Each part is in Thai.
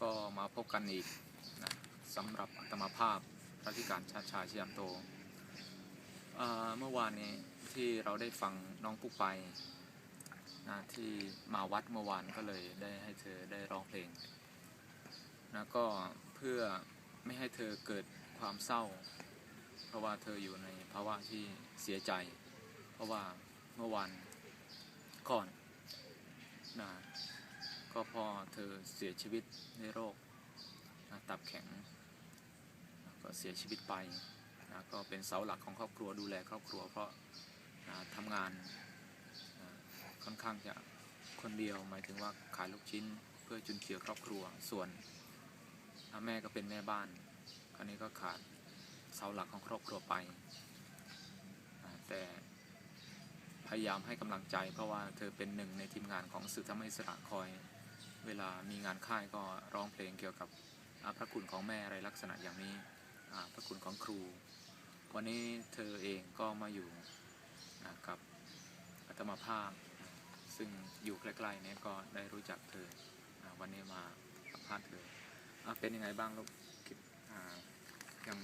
ก็มาพบกันอีกนะสำหรับอัตมาภาพพระธิการชาติชายชยามโตเอ่อเมื่อวานนี้ที่เราได้ฟังน้องปุ๊กไปนะที่มาวัดเมื่อวานก็เลยได้ให้เธอได้ร้องเพลงนะก็เพื่อไม่ให้เธอเกิดความเศร้า เพราะว่าเธออยู่ในภาวะที่เสียใจ เพราะว่าเมื่อวานก่อนนะ ก็พอเธอเสียชีวิตในโรคตับแข็ง ก็เสียชีวิตไปนะก็เป็นเสาหลักของครอบครัวดูแลครอบครัว เพราะนะทำงานนะค่อนข้างจะคนเดียวหมายถึงว่าขายลูกชิ้นเพื่อจุนเจือครอบครัว ส่วนแม่ก็เป็นแม่บ้านคราวนี้ก็ขาดเสาหลักของครอบครัวไปนะแต่พยายามให้กำลังใจ เพราะว่าเธอเป็นหนึ่งในทีมงานของสื่อธรรมอิสระคอย เวลามีงานค่ายก็ร้องเพลงเกี่ยวกับพระคุณของแม่อะไรลักษณะอย่างนี้พระคุณของครู วันนี้เธอเองก็มาอยู่กับอัตมาภาพ ซึ่งอยู่ใกล้ๆนี้ก็ได้รู้จักเธอวันนี้มาสัมภาษณ์เธออเป็นยังไงบ้างลูกคิดยัง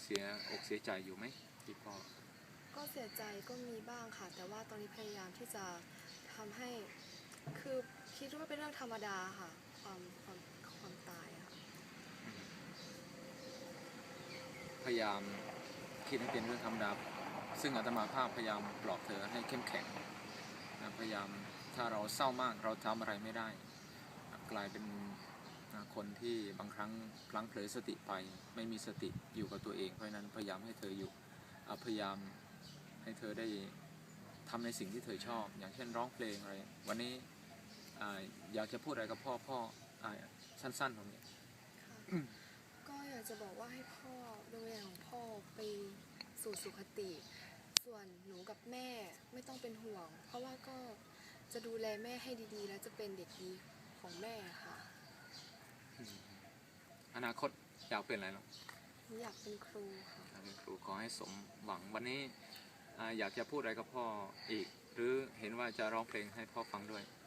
เสียอกเสียใจอยู่ไหมที่พ่อก็เสียใจก็มีบ้างค่ะ แต่ว่าตอนนี้พยายามที่จะทำให้คือ คิดว่าเป็นเรื่องธรรมดาค่ะ ความความความตายค่ะ พยายามคิดให้เป็นเรื่องธรรมดา ซึ่งอาตมาภาพพยายามปลอบเธอให้เข้มแข็งนะพยายามถ้าเราเศร้ามากเราทำอะไรไม่ได้ กลายเป็นนะคนที่บางครั้งพลั้งเผลอสติไปไม่มีสติอยู่กับตัวเองเพราะนั้นพยายามให้เธออยู่พยายามให้เธอได้ทำในสิ่งที่เธอชอบ อย่างเช่นร้องเพลงอะไร วันนี้ อ่าอยากจะพูดอะไรกับพ่อพ่ออ่าสั้นๆตรงนี้ค่ะก็อยากจะบอกว่าให้พ่อดวงวิญญาณของพ่อไปสู่สุคติ ส่วนหนูกับแม่ไม่ต้องเป็นห่วง เพราะว่าก็จะดูแลแม่ให้ดีๆ และจะเป็นเด็กดีของแม่ค่ะอืมอนาคตอยากเป็นอะไรหรอหนูอยากเป็นครูค่ะอยากเป็นครูขอให้สมหวังวันนี้อ่าอยากจะพูดอะไรกับพ่ออีก หรือเห็นว่าจะร้องเพลงให้พ่อฟังด้วยค่ะ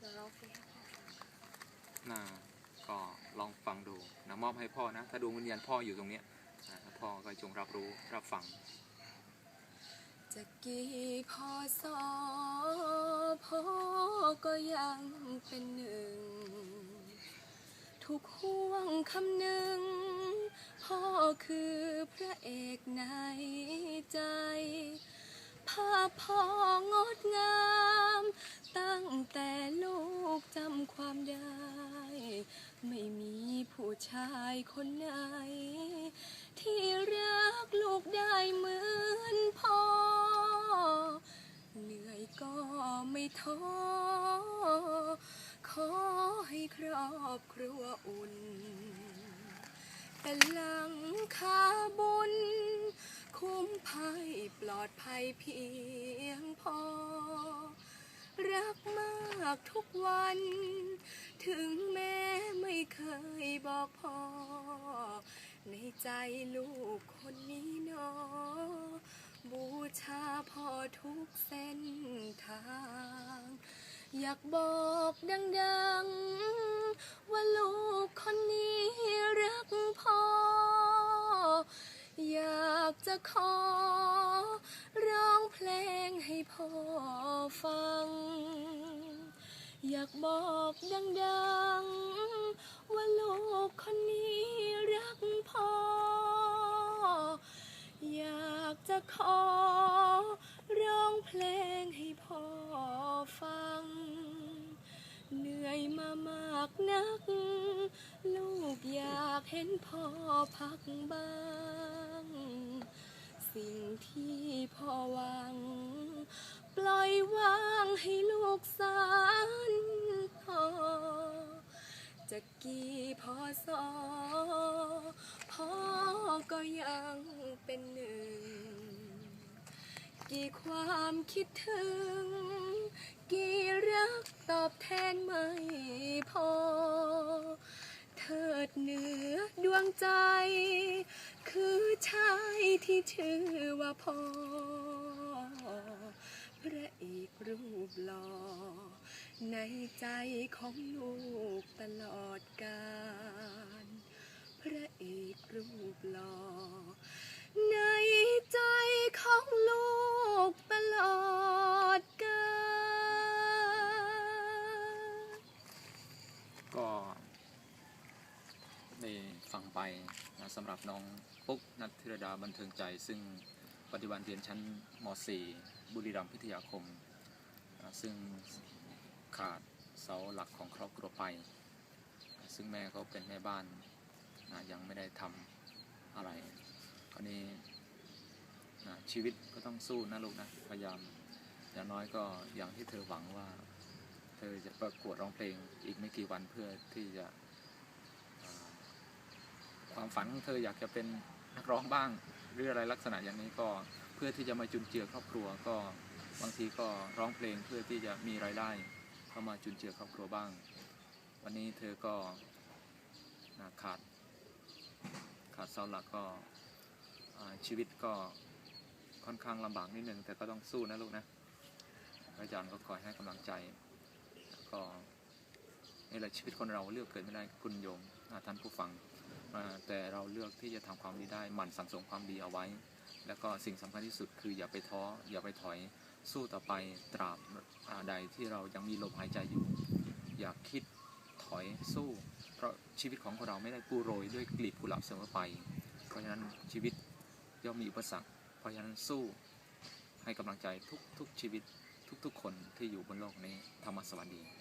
เดี๋ยวเราเพลงให้พ่อฟังค่ะน่าก็ลองฟังดูนะมอบให้พ่อนะ ถ้าดวงวิญญาณพ่ออยู่ตรงเนี้ยพ่อก็จงรับรู้รับฟัง จะกี่พอสอพ่อก็ยังเป็นหนึ่ง ทุกห่วงคำหนึ่ง พ่อคือพระเอกในใจ ภาพพ่องดงามต ความได้ ไม่มีผู้ชายคนไหน ที่รักลูกได้เหมือนพ่อ เหนื่อยก็ไม่ท้อ ขอให้ครอบครัวอุ่น แต่หลังคาบุญ คุ้มภัยปลอดภัยเพียงพอ รักมากทุกวัน ถึงแม้ไม่เคยบอกพ่อ ในใจลูกคนนี้นอ บูชาพ่อทุกเส้นทาง อยากบอกดังๆ ว่าลูกคนนี้รักพ่อ อยากจะขอร้องเพลงให้พ่อฟัง อยากบอกดังๆ ว่าลูกคนนี้รักพ่อ อยากจะขอร้องเพลงให้พ่อฟัง เหนื่อยมามากนัก ลูกอยากเห็นพ่อพักบ้าง สิ่งที่พ่อหวัง ปล่อยวางให้ลูก สานพ่อจะกี่พอสอพ่อก็ยังเป็นหนึ่ง กี่ความคิดถึง กี่รักตอบแทนไม่พอ เถิดเหนือดวงใจ คือชายที่ชื่อว่าพ่อ พระเอกรูปหล่อในใจของลูกตลอดกาลพระเอกรูปหล่อในใจของลูกตลอดกาลก็ได้ฟังไปนะสำหรับน้องปุ๊กนัทธิรดาบันเทิงใจซึ่ง ปัจจุบันเรียนชั้นม .4 บุรีรัมย์พิทยาคม ซึ่งขาดเสาหลักของครอบครัวไป ซึ่งแม่เขาเป็นแม่บ้านนะยังไม่ได้ทำอะไร คราวนี้นะชีวิตก็ต้องสู้นะลูกนะพยายามอย่างน้อยก็อย่างที่เธอหวังว่า เธอจะประกวดร้องเพลงอีกไม่กี่วันเพื่อที่จะความฝันของเธออยากจะเป็นนักร้องบ้าง รืออะไรลักษณะอย่างนี้ก็เพื่อที่จะมาจุนเจือครอบครัวก็บางทีก็ร้องเพลงเพื่อที่จะมีรายได้เข้ามาจุนเจือครอบครัวบ้าง วันนี้เธอก็นะขาดขาดเสาหลักก็ชีวิตก็ค่อนข้างลำบากนิดนึงแต่ก็ต้องสู้นะลูกนะอาจารย์ก็คอยให้กำลังใจก็นี่แหละชีวิตคนเราเลือกเกิดไม่ได้คุณโยมท่านผู้ฟัง แต่เราเลือกที่จะทำความดีได้หมั่นสังสมความดีเอาไว้ แล้วก็สิ่งสำคัญที่สุดคืออย่าไปท้ออย่าไปถอยสู้ต่อไปตราบใดที่เรายังมีลมหายใจอยู่ อย่าคิดถอยสู้ เพราะชีวิตของเราไม่ได้ปูโรยด้วยกลีบกุหลาบเสมอไป เพราะฉะนั้นชีวิตย่อมมีอุปสรรค เพราะฉะนั้นสู้ให้กำลังใจทุกๆชีวิตทุกๆคนที่อยู่บนโลกนี้ธรรมสวัสดี